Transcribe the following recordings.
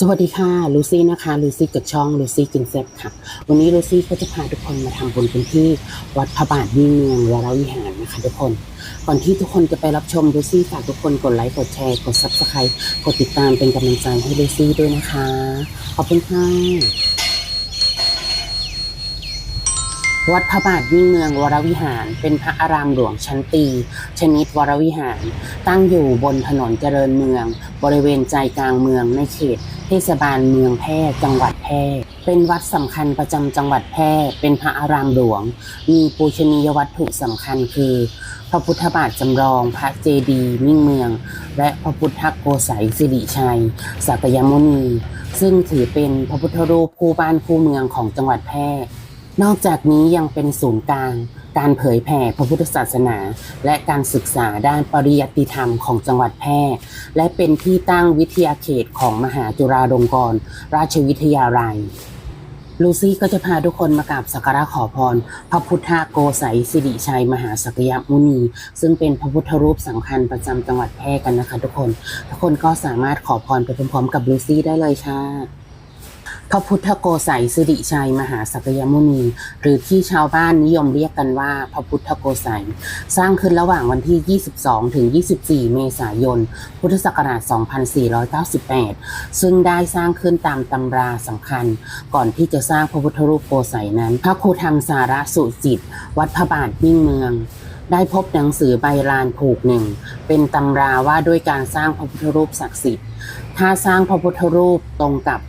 สวัสดีค่ะลูซี่นะคะลูซี่กับช่องลูซี่กินเซฟค่ะ วันนี้ลูซี่ก็จะพาทุกคนมาทำบุญกันที่วัดพระบาทยิ่งเมืองวรวิหารนะคะทุกคนก่อนที่ทุกคนจะไปรับชมลูซี่ฝากทุกคนกดไลค์กดแชร์กดซับสไครต์กดติดตามเป็นกำลังใจให้ลูซี่ด้วยนะคะ ขอบคุณค่ะ วัดพระบาทยิ่งเมืองวรวิหาร เป็นพระอารามหลวงชั้นตี ชนิดวรวิหาร ตั้งอยู่บนถนนเจริญเมือง บริเวณใจกลางเมืองในเขต เทศบาลเมืองแพร่จังหวัดแพร่เป็นวัดสำคัญประจำจังหวัดแพร่เป็นพระอารามหลวง มีปูชนียวัตถุสำคัญคือ พระพุทธบาทจำลองพระเจดีย์มิ่งเมือง และพระพุทธโกสัยสิริชัย สักยมุนี ซึ่งถือเป็นพระพุทธรูปคู่บ้านคู่เมืองของจังหวัดแพร่ นอกจากนี้ยังเป็นศูนย์กลาง การเผยแผ่พระพุทธศาสนา และการศึกษาด้านปริยัติธรรมของจังหวัดแพร่ และเป็นที่ตั้งวิทยาเขตของมหาจุฬาลงกรณราชวิทยาลัย ลูซี่ก็จะพาทุกคนมากราบสักการะขอพร พระพุทธโกสัยสิริชัยมหาสักยมุนี ซึ่งเป็นพระพุทธรูปสำคัญประจำจังหวัดแพร่กันนะคะทุกคน ทุกคนก็สามารถขอพรไปพร้อมๆกับลูซี่ได้เลยค่ะ พระพุทธโกสัยสิริชัย มหาสักยมุนี หรือที่ชาวบ้านนิยมเรียกกันว่าพระพุทธโกสัย สร้างขึ้นระหว่างวันที่ 22 ถึง 24 เมษายน พุทธศักราช 2498 ซึ่งได้สร้างขึ้นตามตำราสำคัญ ก่อนที่จะสร้างพระพุทธรูปโกสัยนั้น พระครูธรรมสาระสุจิต วัดพระบาทมิ่งเมืองได้พบหนังสือใบลานผูกหนึ่ง เป็นตำราว่าด้วยการสร้างพระพุทธรูปศักดิ์สิทธิ์ ถ้าสร้างพระพุทธรูปตรงกับ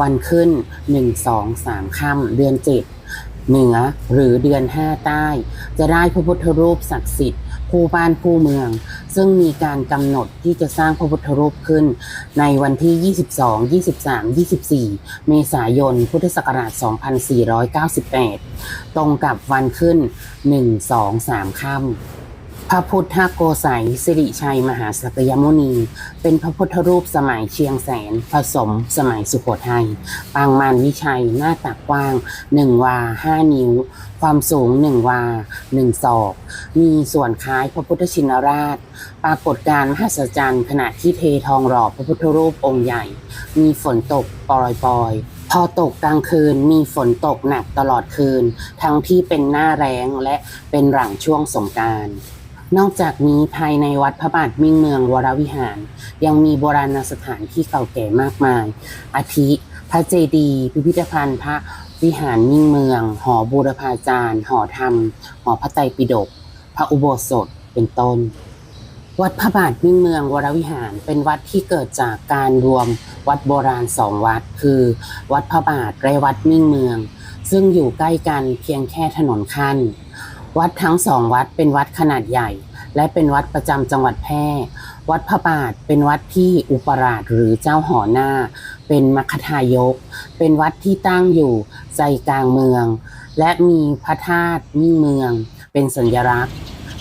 วันขึ้น 1 2 3ค่ำเดือน 7 เหนือหรือเดือน 5 ใต้ จะได้พระพุทธรูปศักดิ์สิทธิ์คู่บ้านคู่เมือง ซึ่งมีการกำหนดที่จะสร้างพระพุทธรูปขึ้น ในวันที่ 22 23 24 เมษายน พุทธศักราช 2498 ตรงกับวันขึ้น 1 2 3ค่ำ พระพุทธโกสัยสิริชัยมหาสักยมุนี เป็นพระพุทธรูปสมัยเชียงแสน ผสมสมัยสุโขทัย ปางมารวิชัยหน้าตักกว้าง 1 วา 5 นิ้ว ความสูง 1 วา 1 ศอก มีส่วนคล้ายพระพุทธชินราช ปรากฏการ์มหัศจรรย์ขณะที่เททองหล่อพระพุทธรูปองค์ใหญ่ มีฝนตกปรอยๆพอตกกลางคืนมีฝนตกหนักตลอดคืน ทั้งที่เป็นหน้าแรงและเป็นหลังช่วงสงกราร นอกจากนี้ภายในวัดพระบาทมิ่งเมืองวรวิหาร ยังมีโบราณสถานที่เก่าแก่มากมาย อาทิ พระเจดีย์พิพิธภัณฑ์พระวิหารมิ่งเมือง หอบูรพาจารย์ หอธรรม หอพระไตรปิฎกพระอุโบสถเป็นต้น วัดพระบาทมิ่งเมืองวรวิหาร เป็นวัดที่เกิดจากการรวมวัดโบราณสองวัด คือ วัดพระบาทและวัดมิ่งเมือง ซึ่งอยู่ใกล้กันเพียงแค่ถนนขั้น วัดทั้งสองวัดเป็นวัดขนาดใหญ่ และเป็นวัดประจำจังหวัดแพร่ วัดพระบาทเป็นวัดที่อุปราชหรือเจ้าหอหน้า เป็นมคคทายก เป็นวัดที่ตั้งอยู่ใจกลางเมือง และมีพระธาตุมิ่งเมือง เป็นสัญลักษณ์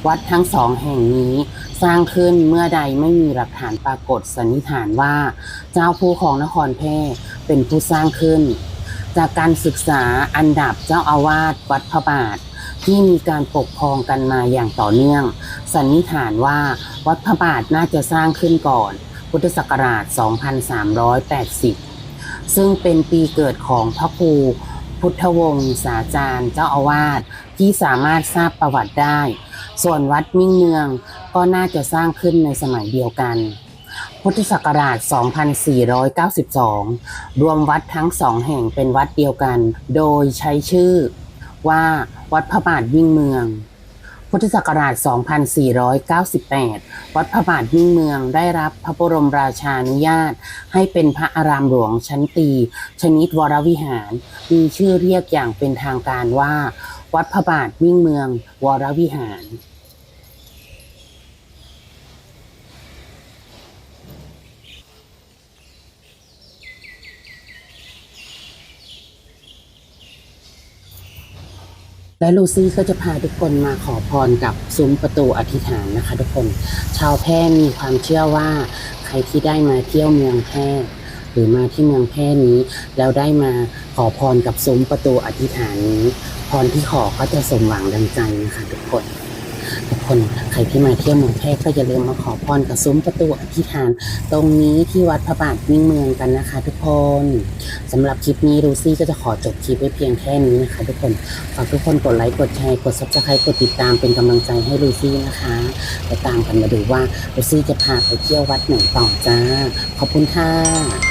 วัดทั้งสองแห่งนี้สร้างขึ้นเมื่อใดไม่มีหลักฐานปรากฏสันนิษฐานว่า เจ้าผู้ของนครแพร่เป็นผู้สร้างขึ้น จากการศึกษาอันดับเจ้าอาวาสวัดพระบาท ที่มีการปกครองกันมาอย่างต่อเนื่อง สันนิษฐานว่าวัดพระบาทน่าจะสร้างขึ้นก่อน พุทธศักราช 2380 ซึ่งเป็นปีเกิดของพระครูพุทธวงศ์สาจารย์เจ้าอาวาสที่สามารถทราบประวัติได้ ส่วนวัดมิ่งเมืองก็น่าจะสร้างขึ้นในสมัยเดียวกัน พุทธศักราช 2492 รวมวัดทั้งสองแห่งเป็นวัดเดียวกัน โดยใช้ชื่อว่า วัดพระบาทวิ่งเมือง พุทธศักราช 2498 วัดพระบาทวิ่งเมืองได้รับพระบรมราชานุญาต ให้เป็นพระอารามหลวงชั้นตี ชนิดวรวิหาร มีชื่อเรียกอย่างเป็นทางการว่า วัดพระบาทวิ่งเมือง วรวิหาร และลูซี่ก็จะพาทุกคนมาขอพรกับซุ้มประตูอธิษฐานนะคะ ทุกคน ชาวแพร่มีความเชื่อว่าใครที่ได้มาเที่ยวเมืองแพร่หรือมาที่เมืองแพร่นี้ แล้วได้มาขอพรกับซุ้มประตูอธิษฐานนี้ พรที่ขอก็จะสมหวังดังใจนะคะทุกคนทุก คนใครที่มาเที่ยวเมืองแพร่ก็อย่าลืมมาขอพรกับซุ้มประตูอธิษฐาน ตรงนี้ที่วัดพระบาทมิ่งเมืองกันนะคะ ทุกคนสำหรับคลิปนี้ลูซี่ก็จะขอจบคลิปไว้เพียงแค่นี้นะคะ ทุกคนฝากทุกคนกดไลค์กดแชร์กดซับสไครต์กดติดตามเป็นกำลังใจให้ลูซี่นะคะไปตามกันมาดูว่าลูซี่จะพาไปเที่ยววัดไหนต่อจ้าขอบคุณค่ะ